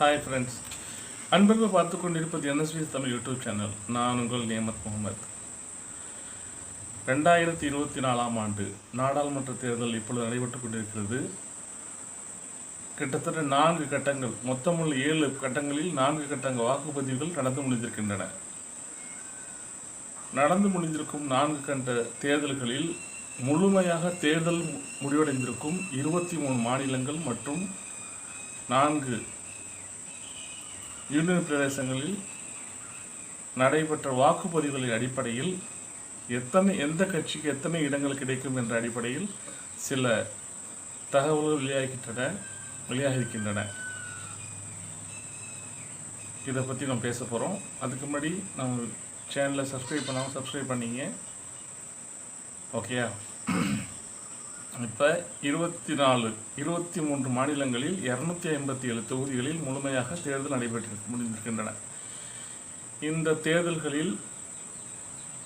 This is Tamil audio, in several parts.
ஹாய் ஃப்ரெண்ட்ஸ் அன்பர்கள் பார்த்து கொண்டிருப்பது என்எஸ்பி தமிழ் யூடியூப் சேனல். நான் உங்கள் நியமத் முகமது. ரெண்டாயிரத்தி இருபத்தி நாலாம் ஆண்டு நாடாளுமன்ற தேர்தல் இப்பொழுது நடைபெற்றுக் கொண்டிருக்கிறது. கிட்டத்தட்ட நான்கு கட்டங்கள் மொத்தமுள்ள ஏழு கட்டங்களில் நான்கு கட்டங்கள் வாக்குப்பதிவுகள் நடந்து முடிந்திருக்கின்றன. நடந்து முடிந்திருக்கும் நான்கு கண்ட தேர்தல்களில் முழுமையாக தேர்தல் முடிவடைந்திருக்கும் இருபத்தி மூணு மாநிலங்கள் மற்றும் நான்கு யூனியன் பிரதேசங்களில் நடைபெற்ற வாக்குப்பதிவுகளின் அடிப்படையில் எத்தனை எந்த கட்சிக்கு எத்தனை இடங்கள் கிடைக்கும் என்ற அடிப்படையில் சில தகவல்கள் வெளியாகின்றன வெளியாகியிருக்கின்றன. இதை பற்றி நம்ம பேச போகிறோம் அதுக்கு முன்னாடி நம்ம சேனலை சப்ஸ்கிரைப் பண்ணாமல் சப்ஸ்கிரைப் பண்ணிங்க. ஓகேயா இப்போ இருபத்தி நாலு இருபத்தி மூன்று மாநிலங்களில் இரநூத்தி ஐம்பத்தி ஏழு தொகுதிகளில் முழுமையாக தேர்தல் நடைபெற்று முடிந்திருக்கின்றன. இந்த தேர்தல்களில்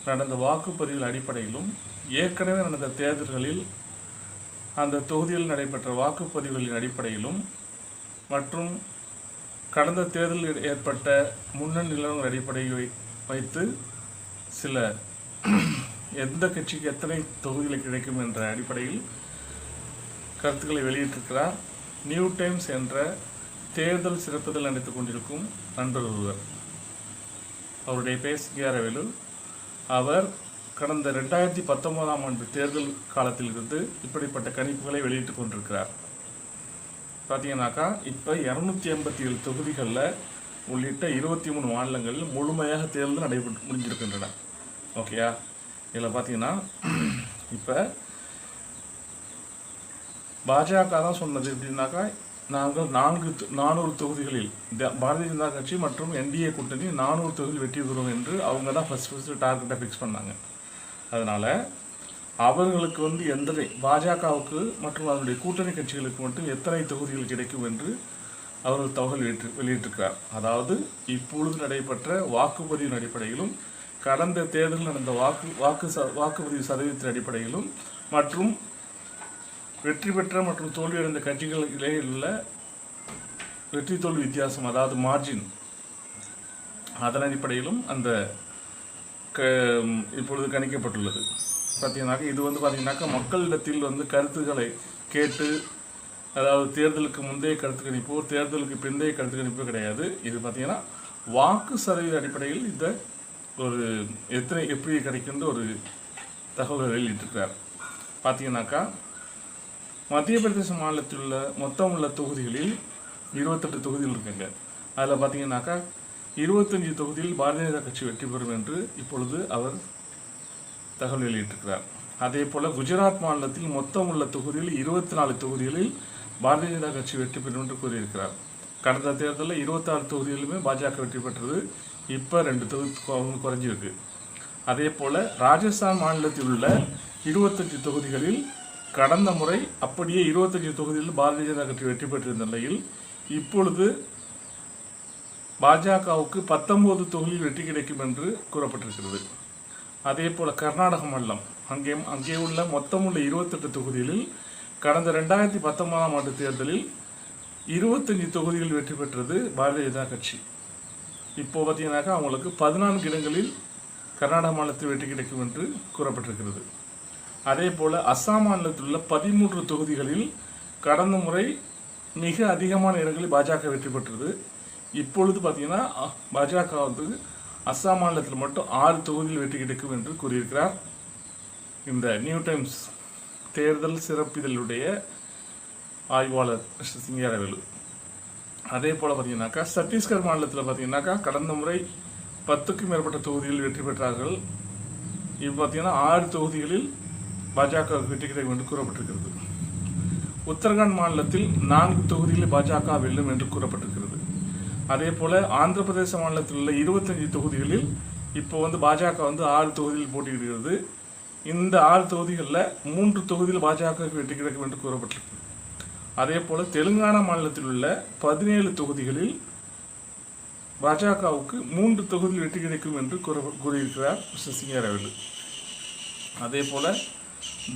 நடந்த வாக்குப்பதிவுகள் அடிப்படையிலும் ஏற்கனவே நடந்த தேர்தல்களில் அந்த தொகுதியில் நடைபெற்ற வாக்குப்பதிவுகளின் அடிப்படையிலும் மற்றும் கடந்த தேர்தலில் ஏற்பட்ட முன்னணி நிலவரங்கள் அடிப்படையை வை- வைத்து சில எந்த கட்சிக்கு எத்தனை தொகுதிகள் கிடைக்கும் என்ற அடிப்படையில் கருத்துக்களை வெளியிட்டிருக்கிறார். நியூ டைம்ஸ் என்ற தேர்தல் சிறப்புதல் நடித்துக் கொண்டிருக்கும் நண்பர் ஒருவர். அவருடைய பேர் சிங்காரவேலு அவர் கடந்த ரெண்டாயிரத்தி பத்தொன்பதாம் ஆண்டு தேர்தல் காலத்திலிருந்து இப்படிப்பட்ட கணிப்புகளை வெளியிட்டுக் கொண்டிருக்கிறார். பார்த்தீங்கன்னாக்கா இப்போ இரநூத்தி எண்பத்தி ஏழு தொகுதிகளில் உள்ளிட்ட இருபத்தி மூணு மாநிலங்களில் முழுமையாக தேர்தல் நடைபெற்று முடிஞ்சிருக்கின்றன. ஓகேயா? இதில் பார்த்தீங்கன்னா இப்போ பாஜக தான் சொன்னது எப்படின்னாக்கா நாங்கள் நான்கு நானூறு தொகுதிகளில் பாரதிய ஜனதா கட்சி மற்றும் என்டிஏ கூட்டணி நானூறு தொகுதி வெற்றி பெறும் என்று அவங்க தான் ஃபஸ்ட் ஃபஸ்ட்டு டார்கெட்டை ஃபிக்ஸ் பண்ணாங்க. அதனால் அவர்களுக்கு வந்து எந்த பாஜகவுக்கு மற்றும் அதனுடைய கூட்டணி கட்சிகளுக்கு மட்டும் எத்தனை தொகுதிகள் கிடைக்கும் என்று அவர்கள் தகவல் வெளியிட்டு வெளியிட்டிருக்கிறார். அதாவது இப்பொழுது நடைபெற்ற வாக்குப்பதிவின் அடிப்படையிலும் கடந்த தேர்தலில் நடந்த வாக்கு வாக்கு ச வாக்குப்பதிவு சதவீதத்தின் அடிப்படையிலும் மற்றும் வெற்றி பெற்ற மற்றும் தோல்வியடைந்த கட்சிகள் இடையே உள்ள வெற்றி தோல்வி வித்தியாசம் அதாவது மார்ஜின் அதன் அடிப்படையிலும் அந்த க இப்பொழுது கணிக்கப்பட்டுள்ளது. பார்த்தீங்கன்னாக்கா இது வந்து பார்த்தீங்கன்னாக்கா மக்களிடத்தில் வந்து கருத்துக்களை கேட்டு அதாவது தேர்தலுக்கு முந்தைய கருத்து கணிப்போ தேர்தலுக்கு பிந்தைய கருத்து கணிப்போ கிடையாது. இது பார்த்தீங்கன்னா வாக்கு சதவீத அடிப்படையில் இந்த ஒரு எத்தனை எப்படி கிடைக்கின்ற ஒரு தகவலை வெளியிட்டிருக்கிறார். பார்த்தீங்கன்னாக்கா மத்திய பிரதேச மாநிலத்தில் உள்ள மொத்தம் உள்ள தொகுதிகளில் இருபத்தெட்டு தொகுதிகள் இருக்குங்க அதில் பார்த்தீங்கன்னாக்கா இருபத்தஞ்சி தொகுதியில் பாரதிய ஜனதா கட்சி வெற்றி பெறும் என்று இப்பொழுது அவர் தகவல் வெளியிட்டிருக்கிறார். அதே போல் குஜராத் மாநிலத்தில் மொத்தம் உள்ள தொகுதியில் இருபத்தி நாலு தொகுதிகளில் பாரதிய ஜனதா கட்சி வெற்றி பெறும் என்று கூறியிருக்கிறார். கடந்த தேர்தலில் இருபத்தாறு தொகுதிகளிலுமே பாஜக வெற்றி பெற்றது. இப்போ ரெண்டு தொகுதி குறைஞ்சிருக்கு. அதே போல் ராஜஸ்தான் மாநிலத்தில் உள்ள இருபத்தஞ்சு தொகுதிகளில் கடந்த முறை அப்படியே இருபத்தஞ்சு தொகுதியில் பாரதிய ஜனதா கட்சி வெற்றி பெற்றிருந்த நிலையில் இப்பொழுது பாஜகவுக்கு பத்தொம்போது தொகுதியில் வெற்றி கிடைக்கும் என்று கூறப்பட்டிருக்கிறது. அதே போல் கர்நாடக மல்லம் அங்கே அங்கே உள்ள மொத்தம் உள்ள இருபத்தெட்டு தொகுதிகளில் கடந்த ரெண்டாயிரத்தி பத்தொன்பதாம் ஆண்டு தேர்தலில் இருபத்தஞ்சி தொகுதிகள் வெற்றி பெற்றது பாரதிய ஜனதா கட்சி. இப்போ பார்த்தீங்கன்னாக்கா அவங்களுக்கு பதினான்கு இடங்களில் கர்நாடக மாநிலத்தில் வெற்றி கிடைக்கும் என்று கூறப்பட்டிருக்கிறது. அதே போல் அஸ்ஸாம் மாநிலத்தில் உள்ள பதிமூன்று தொகுதிகளில் கடந்த முறை மிக அதிகமான இடங்களில் பாஜக வெற்றி பெற்றது. இப்பொழுது பார்த்தீங்கன்னா பாஜக வந்து அஸ்ஸாம் மாநிலத்தில் மட்டும் ஆறு தொகுதியில் வெற்றி கிடைக்கும் என்று கூறியிருக்கிறார். இந்த நியூ டைம்ஸ் தேர்தல் சிறப்பிதழுடைய ஆய்வாளர் சிங்காரவேலு. அதே போல் பார்த்தீங்கன்னாக்கா சத்தீஸ்கர் மாநிலத்தில் பார்த்தீங்கன்னாக்கா கடந்த முறை பத்துக்கும் மேற்பட்ட தொகுதிகளில் வெற்றி பெற்றார்கள். இப்போ பார்த்தீங்கன்னா ஆறு தொகுதிகளில் பாஜகவுக்கு வெற்றி கிடைக்கும் என்று கூறப்பட்டிருக்கிறது. உத்தரகாண்ட் மாநிலத்தில் நான்கு தொகுதிகளில் பாஜக வெல்லும் என்று கூறப்பட்டிருக்கிறது. அதே போல் ஆந்திர பிரதேச மாநிலத்தில் உள்ள இருபத்தஞ்சு தொகுதிகளில் இப்போ வந்து பாஜக வந்து ஆறு தொகுதியில் போட்டியிடுகிறது. இந்த ஆறு தொகுதிகளில் மூன்று தொகுதியில் பாஜகவுக்கு வெற்றி கிடைக்கும் என்று கூறப்பட்டிருக்கு அதே போல் தெலுங்கானா மாநிலத்தில் உள்ள பதினேழு தொகுதிகளில் பாஜகவுக்கு மூன்று தொகுதியில் வெற்றி கிடைக்கும் என்று கூற கூறியிருக்கிறார் மிஸ்டர் அதே போல்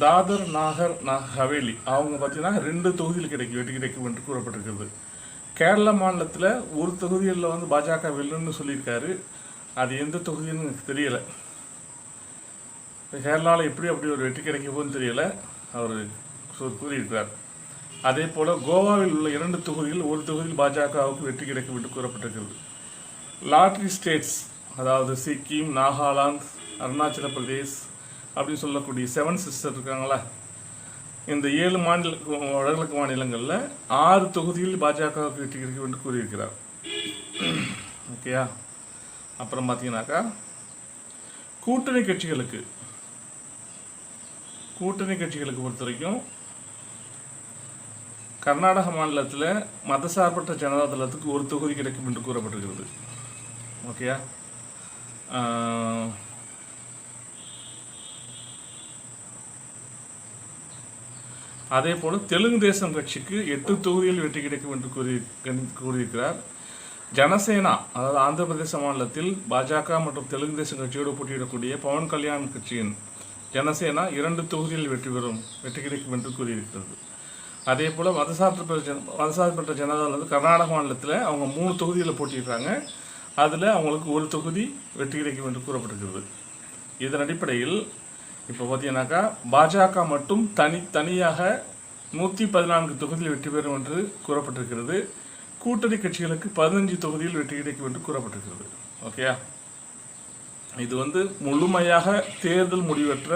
தாதர் நாகர் நாக ஹவேலி. அவங்க பார்த்தீங்கன்னா ரெண்டு தொகுதியில் கிடைக்கும் வெற்றி கிடைக்கும் என்று கூறப்பட்டிருக்கிறது. கேரள மாநிலத்தில் ஒரு தொகுதியில் வந்து பாஜக வெல்லுன்னு சொல்லியிருக்காரு. அது எந்த தொகுதின்னு எனக்கு தெரியலை. கேரளாவில் எப்படி அப்படி ஒரு வெற்றி கிடைக்க போகுதுன்னு தெரியலை. அவர் கூறியிருக்கிறார். அதே போல் கோவாவில் உள்ள இரண்டு தொகுதிகள் ஒரு தொகுதியில் பாஜகவுக்கு வெற்றி கிடைக்கும் என்று கூறப்பட்டிருக்கிறது. லாட்ரி ஸ்டேட்ஸ் அதாவது சிக்கிம் நாகாலாந்து அருணாச்சல பிரதேஷ் அப்படின்னு சொல்லக்கூடிய செவன் சிஸ்டர் இருக்காங்களா இந்த ஏழு மாநில வடகிழக்கு மாநிலங்களில் ஆறு தொகுதியில் பாஜகவுக்கு வெற்றி கிடைக்கும் என்று கூறியிருக்கிறார். ஓகேயா அப்புறம் பார்த்தீங்கன்னாக்கா கூட்டணி கட்சிகளுக்கு கூட்டணி கட்சிகளுக்கு பொறுத்த வரைக்கும் கர்நாடக மாநிலத்தில் மதசார்பற்ற ஜனதா தளத்துக்கு ஒரு தொகுதி கிடைக்கும் என்று கூறப்பட்டிருக்கிறது. ஓகேயா அதே போல் தெலுங்கு தேசம் கட்சிக்கு எட்டு தொகுதியில் வெற்றி கிடைக்கும் என்று கூறி கூறியிருக்கிறார். ஜனசேனா அதாவது ஆந்திர பிரதேச மாநிலத்தில் பாஜக மற்றும் தெலுங்கு தேசம் கட்சியோடு போட்டியிடக்கூடிய பவன் கல்யாண் கட்சியின் ஜனசேனா இரண்டு தொகுதியில் வெற்றி பெறும் வெற்றி கிடைக்கும் என்று கூறியிருக்கிறது. அதே போல் மதசார்பற்ற ஜன மதசார்பற்ற ஜனதா வந்து கர்நாடக மாநிலத்தில் அவங்க மூணு தொகுதியில் போட்டியிடுறாங்க. அதில் அவங்களுக்கு ஒரு தொகுதி வெற்றி கிடைக்கும் என்று கூறப்பட்டிருக்கிறது. இதன் அடிப்படையில் இப்போ பார்த்தீங்கன்னாக்கா பாஜக மட்டும் தனி தனியாக நூற்றி பதினான்கு தொகுதியில் வெற்றி பெறும் என்று கூறப்பட்டிருக்கிறது. கூட்டணி கட்சிகளுக்கு பதினஞ்சு தொகுதியில் வெற்றி கிடைக்கும் என்று கூறப்பட்டிருக்கிறது. ஓகேயா இது வந்து முழுமையாக தேர்தல் முடிவற்ற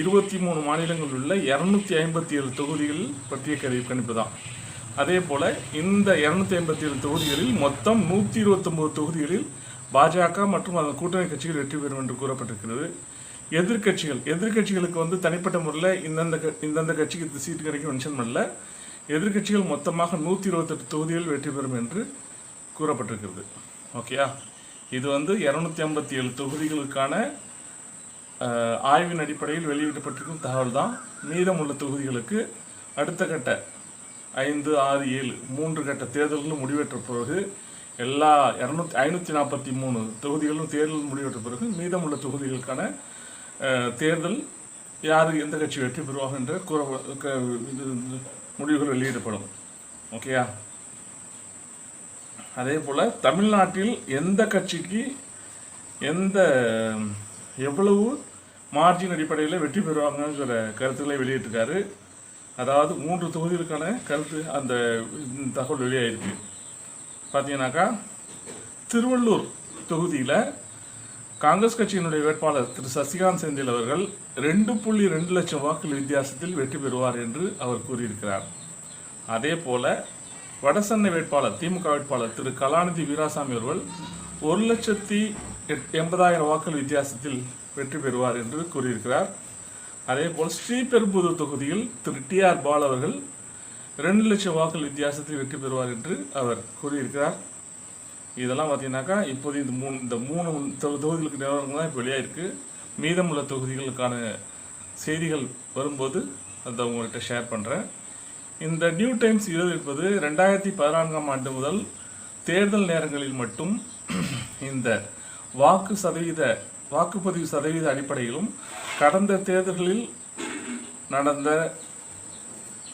இருபத்தி மூணு மாநிலங்களில் உள்ள இரநூத்தி ஐம்பத்தி ஏழு தொகுதிகள் பற்றிய கணிப்பு தான் அதே போல் இந்த இரநூத்தி ஐம்பத்தி ஏழு தொகுதிகளில் மொத்தம் நூற்றி இருபத்தொம்போது தொகுதிகளில் பாஜக மற்றும் அதன் கூட்டணி கட்சிகள் வெற்றி பெறும் என்று கூறப்பட்டிருக்கிறது. எதிர்க்கட்சிகள். எதிர்க்கட்சிகளுக்கு வந்து தனிப்பட்ட முறையில் இந்தந்த க- இந்தந்த கட்சிக்கு இந்த சீட்டு கிடைக்கும் மென்ஷன் பண்ணல. எதிர்க்கட்சிகள் மொத்தமாக நூற்றி இருபத்தெட்டு தொகுதிகள் வெற்றி பெறும் என்று கூறப்பட்டிருக்கிறது. ஓகேயா இது வந்து இரநூத்தி ஐம்பத்தி ஏழு தொகுதிகளுக்கான ஆய்வின் அடிப்படையில் வெளியிடப்பட்டிருக்கும் தகவல் தான். மீதமுள்ள தொகுதிகளுக்கு அடுத்த கட்ட ஐந்து ஆறு ஏழு மூன்று கட்ட தேர்தல்களும் முடிவெற்ற பிறகு எல்லா இரநூத்தி ஐநூற்றி நாற்பத்தி மூணு தொகுதிகளும் தேர்தல் முடிவெற்ற பிறகு மீதமுள்ள தொகுதிகளுக்கான தேர்தல் யார் எந்த கட்சி வெற்றி பெறுவாங்க என்ற கூற இது முடிவுகள் வெளியிடப்படும். ஓகேயா அதே போல் தமிழ்நாட்டில் எந்த கட்சிக்கு எந்த எவ்வளவு மார்ஜின் அடிப்படையில் வெற்றி பெறுவாங்கங்கிற கருத்துக்களை வெளியிட்டிருக்காரு. அதாவது மூன்று தொகுதிகளுக்கான கருத்து அந்த தகவல் வெளியாகிருக்கு பார்த்தீங்கன்னாக்கா திருவள்ளூர் தொகுதியில் காங்கிரஸ் கட்சியினுடைய வேட்பாளர் திரு சசிகாந்த் செந்தில் அவர்கள் ரெண்டு புள்ளி ரெண்டு லட்சம் வாக்குகள் வித்தியாசத்தில் வெற்றி பெறுவார் என்று அவர் கூறியிருக்கிறார். அதே போல வடசென்னை வேட்பாளர் திமுக வேட்பாளர் திரு கலாநிதி வீராசாமி அவர்கள் ஒரு லட்சத்தி எட்- எண்பதாயிரம் வாக்குகள் வித்தியாசத்தில் வெற்றி பெறுவார் என்று கூறியிருக்கிறார். அதே போல் ஸ்ரீபெரும்புதூர் தொகுதியில் திரு டி ஆர் பால் அவர்கள் ரெண்டு லட்சம் வாக்குகள் வித்தியாசத்தில் வெற்றி பெறுவார் என்று அவர் கூறியிருக்கிறார். இதெல்லாம் பார்த்தீங்கன்னாக்கா இப்போது இந்த மூணு இந்த மூணு தொகுதிகளுக்கு நிலவரங்கள் தான் இப்போ வெளியாயிருக்கு. மீதமுள்ள தொகுதிகளுக்கான செய்திகள் வரும்போது அதை உங்கள்கிட்ட ஷேர் பண்ணுறேன் இந்த நியூ டைம்ஸ் இருபது ரெண்டாயிரத்தி பதினான்காம் ஆண்டு முதல் தேர்தல் நேரங்களில் மட்டும் இந்த வாக்கு சதவீத வாக்குப்பதிவு சதவீத அடிப்படையிலும் கடந்த தேர்தல்களில் நடந்த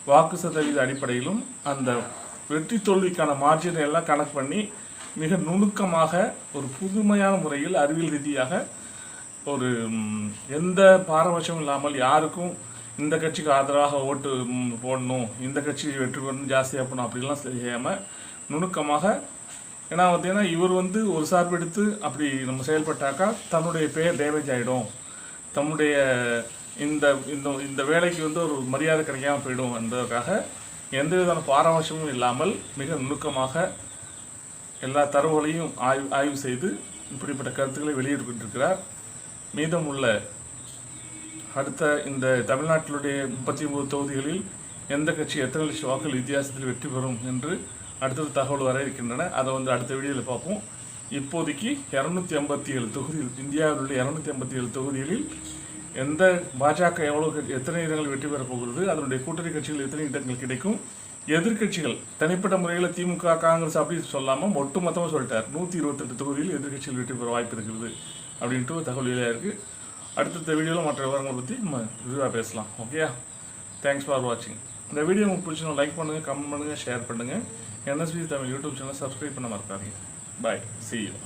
வாக்கு சதவீத அடிப்படையிலும் அந்த வெற்றி தோல்விக்கான மார்ஜினை எல்லாம் கணக்கு பண்ணி மிக நுணுக்கமாக ஒரு புதுமையான முறையில் அறிவியல் ரீதியாக ஒரு எந்த பாரபட்சமும் இல்லாமல் யாருக்கும் இந்த கட்சிக்கு ஆதரவாக ஓட்டு போடணும் இந்த கட்சி வெற்றி பெறணும் ஜாஸ்தியாக போடணும் அப்படிலாம் செய்யாமல் நுணுக்கமாக ஏன்னா பார்த்தீங்கன்னா இவர் வந்து ஒரு சார்பு எடுத்து அப்படி நம்ம செயல்பட்டாக்கா தன்னுடைய பெயர் டேமேஜ் ஆகிடும் தம்முடைய இந்த இந்த இந்த வேலைக்கு வந்து ஒரு மரியாதை கிடைக்காம போயிடும் என்பதற்காக எந்த விதமான பாரபட்சமும் இல்லாமல் மிக நுணுக்கமாக எல்லா தரவுகளையும் ஆய்வு ஆய்வு செய்து இப்படிப்பட்ட கருத்துக்களை வெளியிட்டிருக்கிறார். மீதமுள்ள அடுத்த இந்த தமிழ்நாட்டினுடைய முப்பத்தி ஒன்பது தொகுதிகளில் எந்த கட்சி எத்தனை லட்சம் வாக்குகள் வித்தியாசத்தில் வெற்றி பெறும் என்று அடுத்தது தகவல் வர இருக்கின்றன. அதை வந்து அடுத்த வீடியோவில் பார்ப்போம். இப்போதைக்கு இரநூத்தி ஐம்பத்தி ஏழு தொகுதிகள் இந்தியாவில் உள்ள இரநூத்தி ஐம்பத்தி ஏழு தொகுதிகளில் எந்த பாஜக எவ்வளோ எத்தனை இடங்கள் வெற்றி பெறப் போகிறது அதனுடைய கூட்டணி கட்சிகள் எத்தனை இடங்கள் கிடைக்கும் எதிர்க்கட்சிகள் தனிப்பட்ட முறையில் திமுக காங்கிரஸ் அப்படி சொல்லாமல் ஒட்டு மொத்தமாக சொல்லிட்டார். நூற்றி இருபத்தெட்டு தொகுதியில் எதிர்கட்சிகள் வெற்றி பெற வாய்ப்பு இருக்கிறது அப்படின்ட்டு ஒரு தகவல் வெளியாக இருக்குது அடுத்தடுத்த வீடியோவில் மற்ற விவரங்களை பற்றி நம்ம விரிவாக பேசலாம். ஓகேயா தேங்க்ஸ் ஃபார் வாட்சிங் இந்த வீடியோ உங்களுக்கு பிடிச்சினா லைக் பண்ணுங்கள் கமெண்ட் பண்ணுங்கள் ஷேர் பண்ணுங்கள் NSP Tamil YouTube channel subscribe பண்ண மறக்காதீங்க. பாய் சி யூ